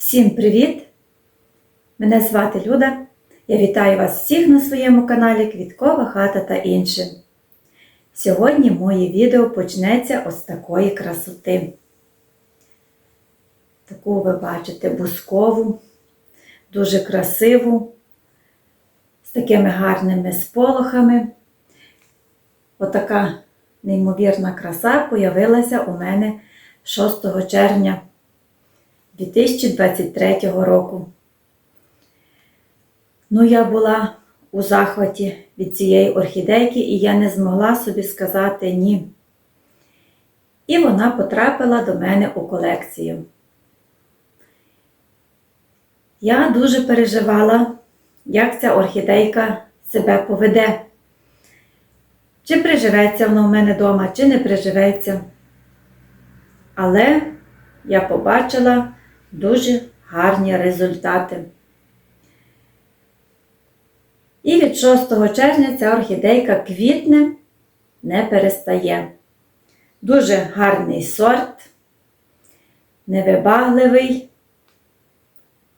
Всім привіт! Мене звати Люда. Я вітаю вас всіх на своєму каналі Квіткова хата та інше. Сьогодні моє відео почнеться ось такої красоти. Таку ви бачите бускову, дуже красиву, з такими гарними сполохами. Отака неймовірна краса появилася у мене 6 червня 2023 року. Ну, я була у захваті від цієї орхідейки, і я не змогла собі сказати ні. І вона потрапила до мене у колекцію. Я дуже переживала, як ця орхідейка себе поведе. Чи приживеться вона в мене вдома, чи не приживеться. Але я побачила дуже гарні результати. І від 6 червня ця орхідейка квітне не перестає. Дуже гарний сорт, невибагливий,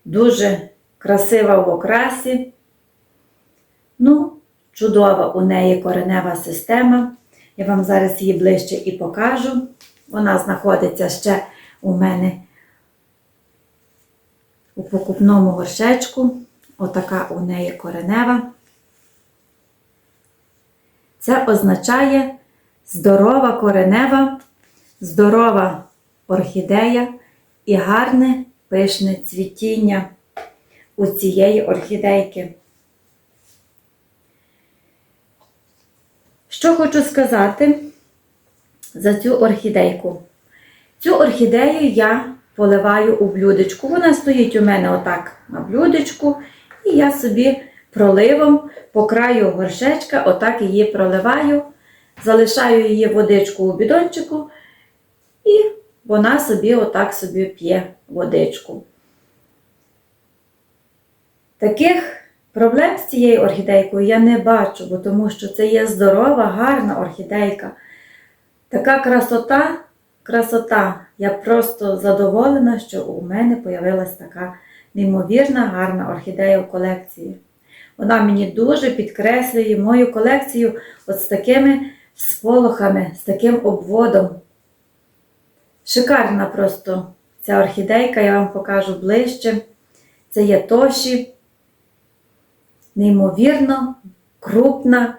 дуже красива в окрасі. Ну, чудова у неї коренева система. Я вам зараз її ближче і покажу. Вона знаходиться ще у мене у покупному горшечку. Отака у неї коренева. Це означає здорова коренева, здорова орхідея і гарне пишне цвітіння у цієї орхідейки. Що хочу сказати за цю орхідейку? Цю орхідею я поливаю у блюдечку. Вона стоїть у мене отак на блюдечку, і я собі проливом по краю горшечка, отак її проливаю, залишаю її водичку у бідончику, і вона собі отак собі п'є водичку. Таких проблем з цією орхідейкою я не бачу, бо тому що це є здорова, гарна орхідейка. Така красота, красота. Я просто задоволена, що у мене з'явилася така неймовірна, гарна орхідея в колекції. Вона мені дуже підкреслює мою колекцію от з такими сполохами, з таким обводом. Шикарна просто ця орхідейка, я вам покажу ближче. Це є тоші, неймовірно, крупна,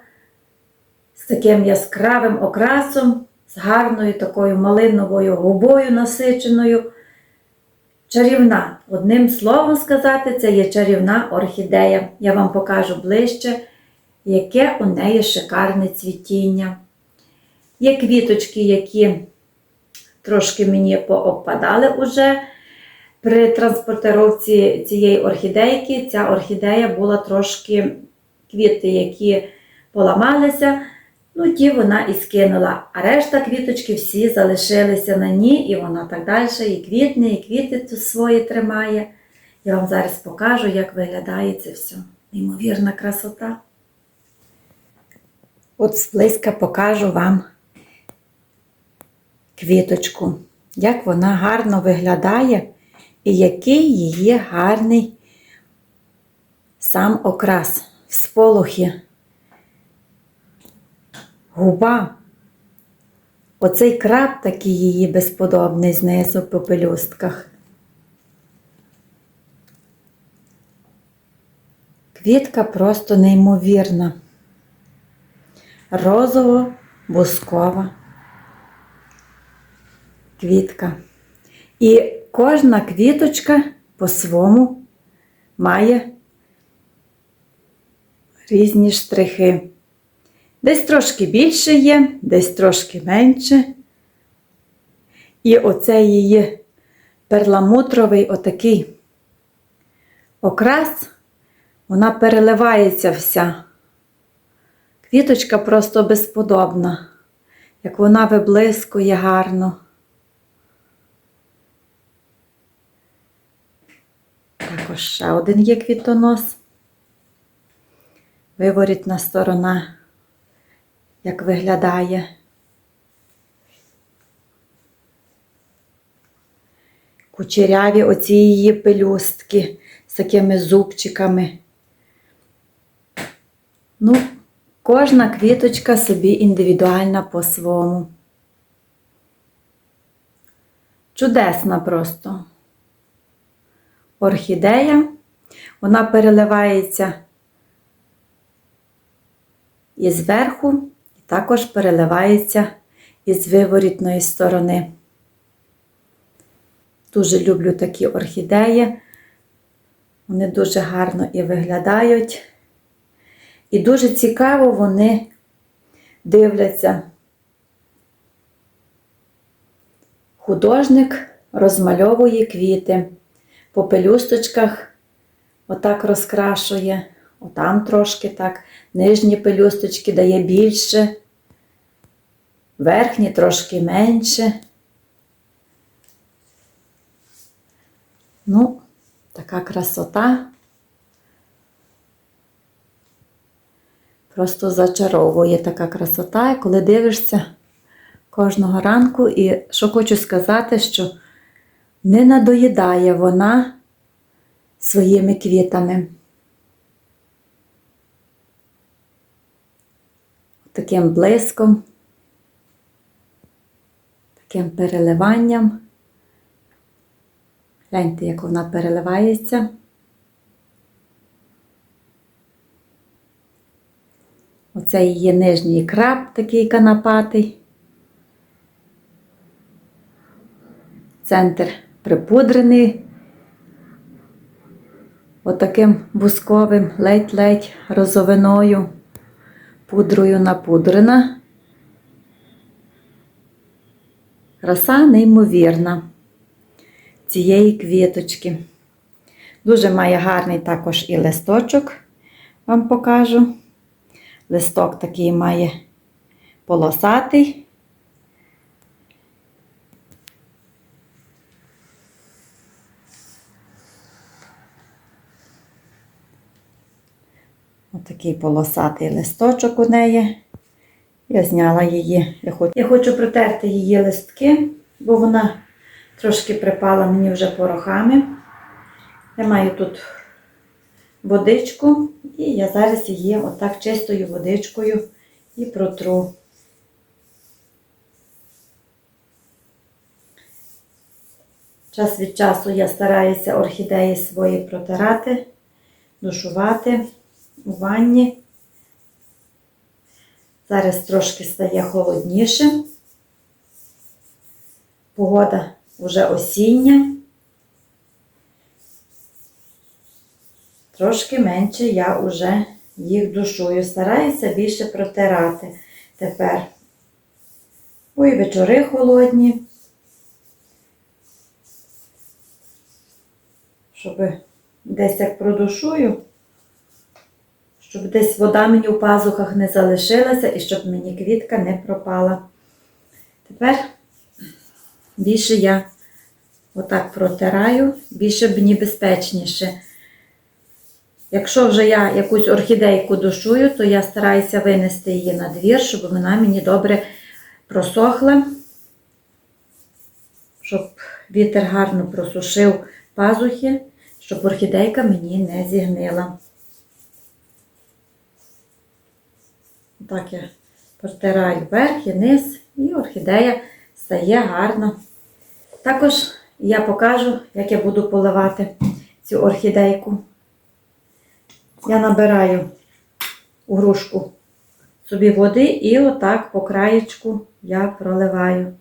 з таким яскравим окрасом, з гарною такою малиновою губою насиченою. Чарівна. Одним словом сказати, це є чарівна орхідея. Я вам покажу ближче, яке у неї шикарне цвітіння. Є квіточки, які трошки мені пообпадали уже. При транспортировці цієї орхідейки ця орхідея була трошки квіти, які поламалися. Ну, ті вона і скинула. А решта квіточки всі залишилися на ній, і вона так далі і квітне, і квіти тут свої тримає. Я вам зараз покажу, як виглядає це все. Неймовірна красота. От зблизька покажу вам квіточку, як вона гарно виглядає, і який її гарний сам окрас в сполохі губа. Оцей краб такий її безподобний знизу по пелюстках. Квітка просто неймовірна. Розово-бускова квітка. І кожна квіточка по-своєму має різні штрихи. Десь трошки більше є, десь трошки менше. І оцей її перламутровий отакий окрас, вона переливається вся. Квіточка просто безподобна, як вона виблискує гарно. Також ще один є квітонос. Виворітна сторона як виглядає. кучеряві оці її пелюстки з такими зубчиками. Ну, кожна квіточка собі індивідуальна по-своєму. Чудесна просто. Орхідея. Вона переливається і зверху, також переливається із виворітної сторони. Дуже люблю такі орхідеї. Вони дуже гарно і виглядають. І дуже цікаво вони дивляться. Художник розмальовує квіти по пелюсточках, отак розкрашує, отам трошки так, нижні пелюсточки дає більше, верхні трошки менше. Ну, така красота. Просто зачаровує така красота, і коли дивишся кожного ранку. І що хочу сказати, що не надоїдає вона своїми квітами. Таким блиском, таким переливанням. Гляньте, як вона переливається. Оце її нижній краб такий канапатий. Центр припудрений. Отаким бусковим ледь-ледь розовиною, пудрою напудрена. Краса неймовірна цієї квіточки. Дуже має гарний також і листочок, вам покажу. Листок такий має полосатий. Отакий полосатий листочок у неї. Я зняла її. Я хочу, я хочу протерти її листки, бо вона трошки припала мені вже порохами. Я маю тут водичку, і я зараз її отак чистою водичкою і протру. Час від часу я стараюся орхідеї свої протирати, душувати у ванні. Зараз трошки стає холодніше. Погода вже осіння. Трошки менше я вже їх душую. Стараюся більше протирати тепер. Ой, вечори холодні. Щоб десь як продушую, щоб десь вода мені у пазухах не залишилася і щоб мені квітка не пропала. Тепер більше я отак протираю, більше мені безпечніше. Якщо вже я якусь орхідейку душую, то я стараюся винести її на двір, щоб вона мені добре просохла, щоб вітер гарно просушив пазухи, щоб орхідейка мені не зігнила. Так я протираю вверх і низ, і орхідея стає гарно. Також я покажу, як я буду поливати цю орхідейку. Я набираю у грушку собі води і отак по краєчку я проливаю.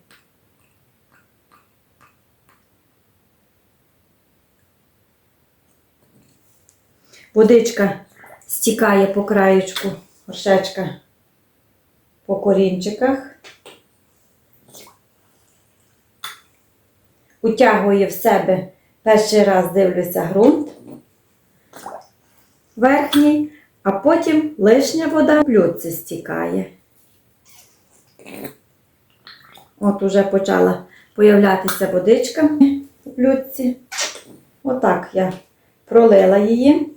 Водичка стікає по краєчку, горшечка по корінчиках. Утягує в себе перший раз дивлюся ґрунт верхній, а потім лишня вода в блюдці стікає. От уже почала появлятися водичка у блюдці. Отак я пролила її.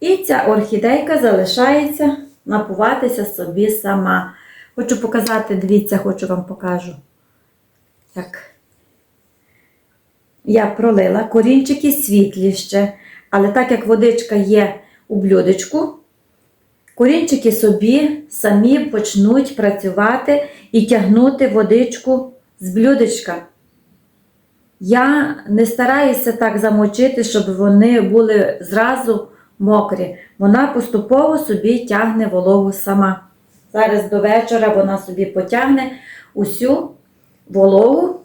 І ця орхідейка залишається напуватися собі сама. Хочу показати, дивіться, хочу вам покажу. Так. Я пролила корінчики світлі ще, але так як водичка є у блюдечку, корінчики собі самі почнуть працювати і тягнути водичку з блюдечка. Я не стараюся так замочити, щоб вони були зразу мокрі. Вона поступово собі тягне вологу сама. Зараз до вечора вона собі потягне усю вологу,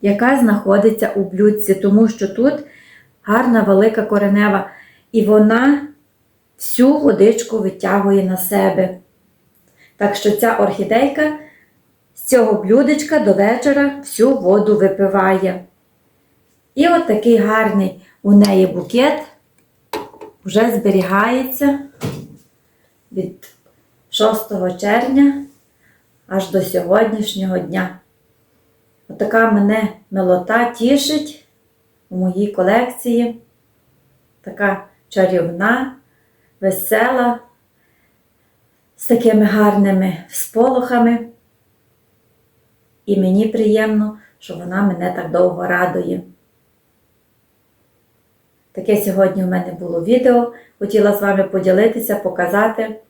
яка знаходиться у блюдці, тому що тут гарна велика коренева, і вона всю водичку витягує на себе. Так що ця орхідейка з цього блюдечка до вечора всю воду випиває. І от такий гарний у неї букет вже зберігається від 6 червня аж до сьогоднішнього дня. Отака мене милота тішить у моїй колекції. Така чарівна, весела, з такими гарними сполохами. І мені приємно, що вона мене так довго радує. Таке сьогодні в мене було відео. Хотіла з вами поділитися, показати,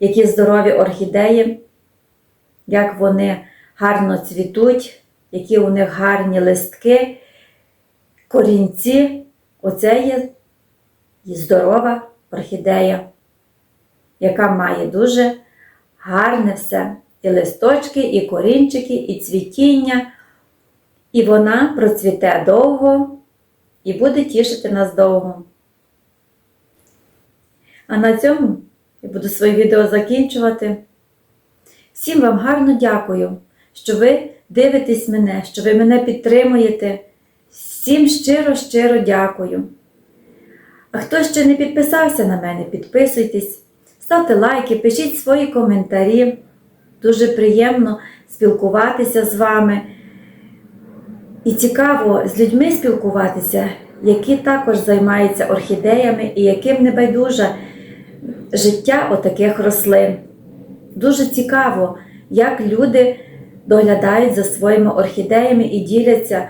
які здорові орхідеї, як вони гарно цвітуть, які у них гарні листки, корінці. Оце є здорова орхідея, яка має дуже гарне все. І листочки, і корінчики, і цвітіння. І вона процвіте довго і буде тішити нас довго. А на цьому я буду своє відео закінчувати. Всім вам гарно дякую, що ви дивитесь мене, що ви мене підтримуєте. Всім щиро-щиро дякую. А хто ще не підписався на мене, підписуйтесь, ставте лайки, пишіть свої коментарі. Дуже приємно спілкуватися з вами. І цікаво з людьми спілкуватися, які також займаються орхідеями і яким не байдуже життя отаких рослин. Дуже цікаво, як люди доглядають за своїми орхідеями і діляться.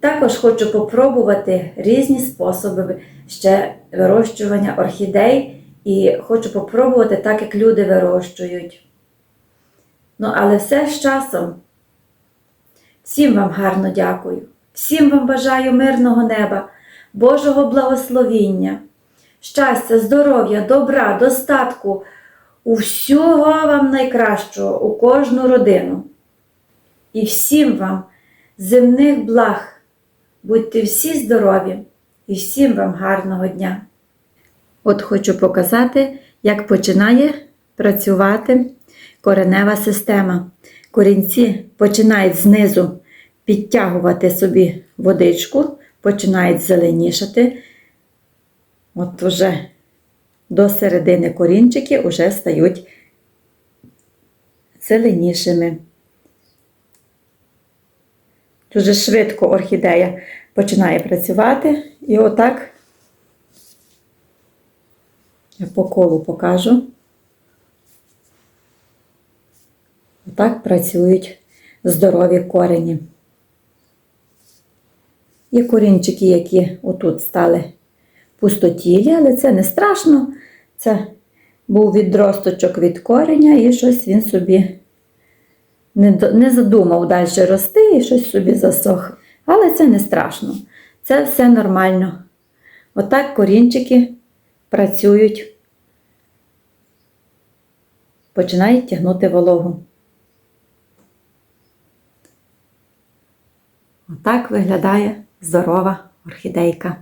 Також хочу попробувати різні способи ще вирощування орхідей і хочу попробувати так, як люди вирощують. Ну, але все з часом. Всім вам гарно дякую, всім вам бажаю мирного неба, Божого благословіння, щастя, здоров'я, добра, достатку, усього вам найкращого, у кожну родину. І всім вам земних благ. Будьте всі здорові і всім вам гарного дня. От хочу показати, як починає працювати коренева система. Корінці починають знизу підтягувати собі водичку, починають зеленішати. От вже до середини корінчики вже стають зеленішими. Дуже швидко орхідея починає працювати. І отак я по колу покажу. Отак працюють здорові корені. Є корінчики, які отут стали пустотілі, але це не страшно. Це був відросточок від кореня і щось він собі не задумав далі рости і щось собі засох. Але це не страшно. Це все нормально. Отак корінчики працюють, починають тягнути вологу. Отак виглядає здорова орхідейка.